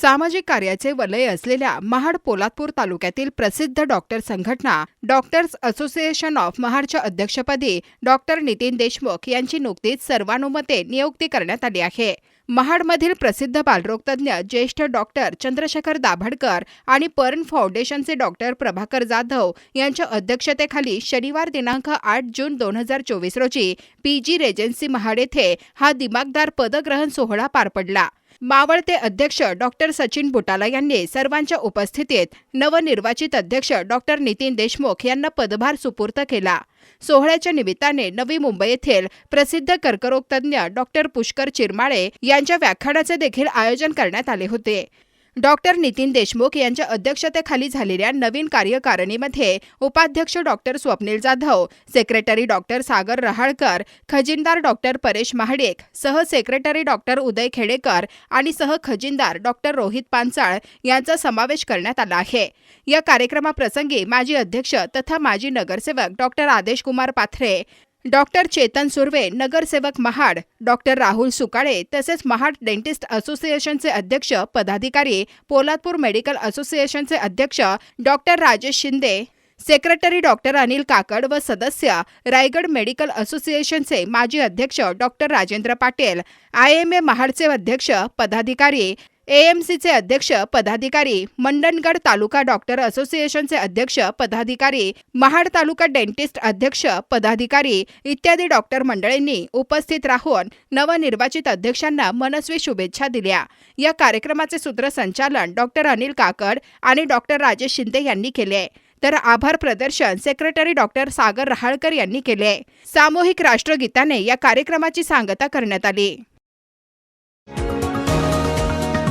सामाजिक कार्याचे वलय असलेल्या महाड पोलादपूर तालुक्यातील प्रसिद्ध डॉक्टर संघटना डॉक्टर्स असोसिएशन ऑफ महाडच्या अध्यक्षपदी डॉक्टर नितीन देशमुख यांची नुकतीच सर्वानुमते नियुक्ती करण्यात आली आहे. महाडमधील प्रसिद्ध बालरोगतज्ञ ज्येष्ठ डॉक्टर चंद्रशेखर दाभडकर आणि पर्न फाउंडेशनचे डॉक्टर प्रभाकर जाधव यांच्या अध्यक्षतेखाली शनिवार दिनांक आठ जून दोन हजार चोवीस रोजी पी जी रेजन्सी महाड येथे हा दिमागदार पदग्रहण सोहळा पार पडला. मावळते अध्यक्ष डॉक्टर सचिन बुटाला यांनी सर्वांच्या उपस्थितीत नवनिर्वाचित अध्यक्ष डॉक्टर नितीन देशमुख यांना पदभार सुपूर्त केला. सोहळ्याच्या निमित्ताने नवी मुंबई येथील प्रसिद्ध कर्करोगतज्ञ डॉक्टर पुष्कर चिरमाळे यांच्या व्याख्यानाचे देखील आयोजन करण्यात आले होते. डॉक्टर नितीन देशमुख यांच्या अध्यक्षतेखाली झालेल्या नवीन कार्यकारिणीमध्ये उपाध्यक्ष doctor Swapnil Jadhav secretary doctor Sagar Rahalkar खजिनदार doctor Paresh Mahadek सहसेक्रेटरी डॉक्टर उदय खेडेकर आणि सहखजिनदार डॉक्टर रोहित पांचाळ यांचा समावेश करण्यात आला आहे. या कार्यक्रमाप्रसंगी माजी अध्यक्ष तथा माजी नगरसेवक डॉक्टर आदेश कुमार पाथरे डॉक्टर चेतन सुर्वे नगरसेवक महाड डॉक्टर राहुल सुकाळे तसेच महाड डेंटिस्ट असोसिएशनचे अध्यक्ष पदाधिकारी पोलादपूर मेडिकल असोसिएशनचे अध्यक्ष doctor Rajesh Shinde secretary doctor Anil Kakad व सदस्य रायगड मेडिकल असोसिएशनचे माजी अध्यक्ष doctor Rajendra Patil I M A महाडचे अध्यक्ष पदाधिकारी एएमसीचे अध्यक्ष पदाधिकारी मंडणगड तालुका डॉक्टर असोसिएशनचे अध्यक्ष पदाधिकारी महाड तालुका डेंटिस्ट अध्यक्ष पदाधिकारी इत्यादी डॉक्टर मंडळींनी उपस्थित राहून नवनिर्वाचित अध्यक्षांना मनस्वी शुभेच्छा दिल्या. या कार्यक्रमाचे सूत्रसंचालन डॉक्टर अनिल काकड आणि डॉक्टर राजेश शिंदे यांनी केले. तर आभार प्रदर्शन सेक्रेटरी डॉक्टर सागर रहाळकर यांनी केले. सामूहिक राष्ट्रगीताने या कार्यक्रमाची सांगता करण्यात आली.